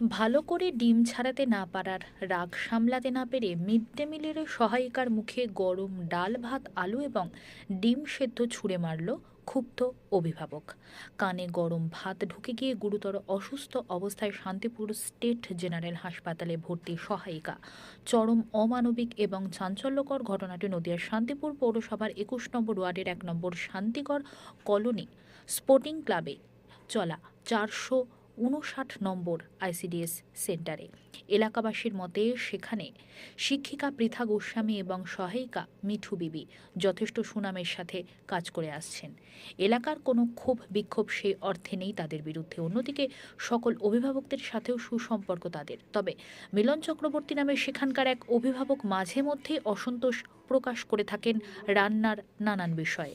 ভালো করে ডিম ছাড়াতে না পারার, রাগ সামলাতে না পেরে মিড ডে মিলের সহায়িকার মুখে গরম ডাল, ভাত, আলু এবং ডিম সেদ্ধ ছুঁড়ে মারল ক্ষুব্ধ অভিভাবক। কানে গরম ভাত ঢুকে গিয়ে গুরুতর অসুস্থ অবস্থায় শান্তিপুর স্টেট জেনারেল হাসপাতালে ভর্তি সহায়িকা। চরম অমানবিক এবং চাঞ্চল্যকর ঘটনাটি নদিয়ার শান্তিপুর পৌরসভার একুশ নম্বর ওয়ার্ডের এক নম্বর শান্তিকর কলোনি স্পোর্টিং ক্লাবে চলা চারশো উনষাট নম্বর আইসিডিএস সেন্টারে। এলাকাবাসীর মতে সেখানে শিক্ষিকা পৃথা গোস্বামী এবং সহায়িকা মিঠু বিবি যথেষ্ট সুনামের সাথে কাজ করে আসছেন। এলাকার কোনো ক্ষোভ বিক্ষোভ সেই অর্থে নেই তাদের বিরুদ্ধে। অন্যদিকে সকল অভিভাবকদের সাথেও সুসম্পর্ক তাদের। তবে মিলন চক্রবর্তী নামে সেখানকার এক অভিভাবক মাঝে মধ্যে অসন্তোষ প্রকাশ করে থাকেন রান্নার নানান বিষয়ে।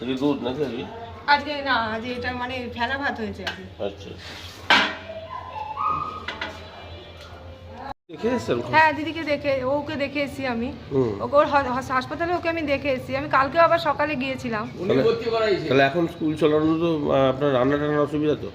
এটা দুধ নাকি আজকে? আজকে না আজ এটা মানে ফেলা ভাত হয়েছে আচ্ছা। হ্যাঁ দিদিকে দেখে ওকে দেখে এসেছি আমি। ওকে ওর হাসপাতালে ওকে আমি দেখে এসেছি। আমি কালকেও আবার সকালে গিয়েছিলাম। তাহলে এখন স্কুল চালানো তো আপনার রান্না টান্নার অসুবিধা তো?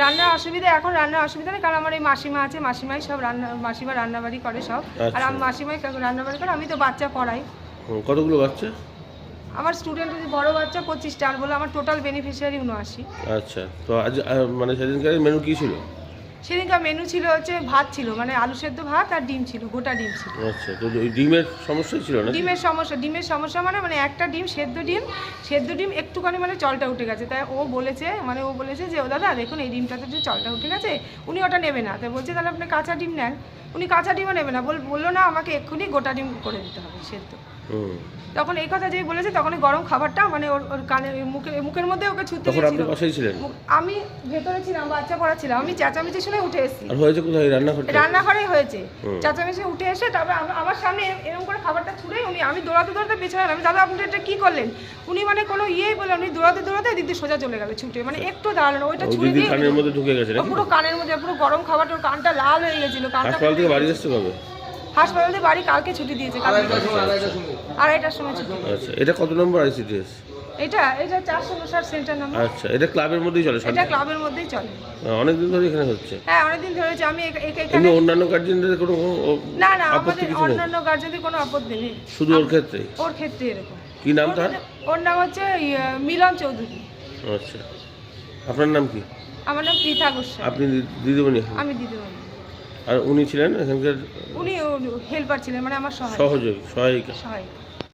রান্নার অসুবিধা এখন রান্নার অসুবিধা নেই কারণ আমার এই মাসিমা আছে মাসিমাই সব রান্না মাসিমা রান্নাবাড়ি করে সব। আর আচ্ছা। আমি মাসিমাই রান্নাবাড়ি করে আমি তো বাচ্চা পড়াই। কতগুলো বাচ্চা? আমার স্টুডেন্ট যদি বড় বাচ্চা পঁচিশটা আর বলে আমার টোটাল বেনিফিশিয়ারি উনআশি। আচ্ছা তো আজ মানে সেদিনকার মেনু কি ছিল? সেদিনকার মেনু ছিল হচ্ছে ভাত ছিল মানে আলু সেদ্ধ ভাত আর ডিম ছিল গোটা ডিম ছিল। আচ্ছা তো ওই ডিমের সমস্যাই ছিল না ডিমের সমস্যা ডিমের সমস্যা মানে মানে একটা ডিম সেদ্ধ ডিম সেদ্ধ ডিম একটুখানি মানে চলটা উঠে গেছে। তাই ও বলেছে মানে ও বলেছে যে ও দাদা দেখুন এই ডিমটাতে যে চলটা উঠে গেছে উনি ওটা নেবে না। তাই বলছে তাহলে আপনি কাঁচা ডিম নেন। উনি কাঁচা ডিমও নেবে না। বল বলল না আমাকে এক্ষুনি গোটা ডিম করে দিতে হবে সেদ্ধ। তখন এই কথা যেই বলেছে তখন গরম খাবারটা মানে ওর ওর কানে মুখে মুখের মধ্যে ওকে ছুটতে তখন আপনি দিয়েছিল। ছিলেন? আমি ভেতরে ছিলাম বাচ্চা পড়াচ্ছিলাম আমি চেঁচামেচি শুনে উঠে এসেছি। আর হয়েছে কোথায় রান্নাঘরটা? রান্নাঘরেই হয়েছে। চাচামেচি উঠে এসে তারপরে আম- আমার সামনে এরকম করে খাবারটা ছুঁড়ে উনি আমি দৌড়াতে দৌড়াতে পেছনে। আমি দাদা আপনি এটা কি করলেন? উনি মানে কোনো ইয়েই বললেন উনি দৌড়াতে দৌড়াতে দিদি সোজা চলে গেল ছুটে। মানে একটু দাঁড়াল না ওইটা ওই ছুঁড়ে দিয়ে কানের মধ্যে ঢুকে গেছে পুরো কানের মধ্যে পুরো গরম খাবারটা ওর কানটা লাল হয়ে গেছিল কানটা হাসপাতাল থেকে বাড়ি আসতে কবে? হাসপাতাল থেকে বাড়ি কালকে ছুটি দিয়েছে আড়াইটার সময় ছুটি আচ্ছা এটা কত নম্বর আইসিডিএস এটা এটা চারশো উনষাট সেন্টার নাম্বার। আচ্ছা এটা ক্লাবের মধ্যেই চলে এটা ক্লাবের মধ্যেই চলে। অনেকদিন ধরে এখানে হচ্ছে। হ্যাঁ এখানে অন্যান্য গার্জেনদের কোনো না না আমাদের অন্যান্য গার্জেনদের কোনো আপত্তি নেই। শুধু ওর ক্ষেত্রে? ওর ক্ষেত্রে এরকম। কি নাম তার? ওর নাম হচ্ছে মিলন চৌধুরী। আচ্ছা। আপনার নাম কি? আমার নাম পৃথা গোস্বামী আপনি দিদিমণি? আমি দিদিমণি। আর উনি ছিলেন এখানকার উনি হেল্পার ছিলেন মানে আমার সহায় সহযোগী সহায়িকা। সহায়িকা।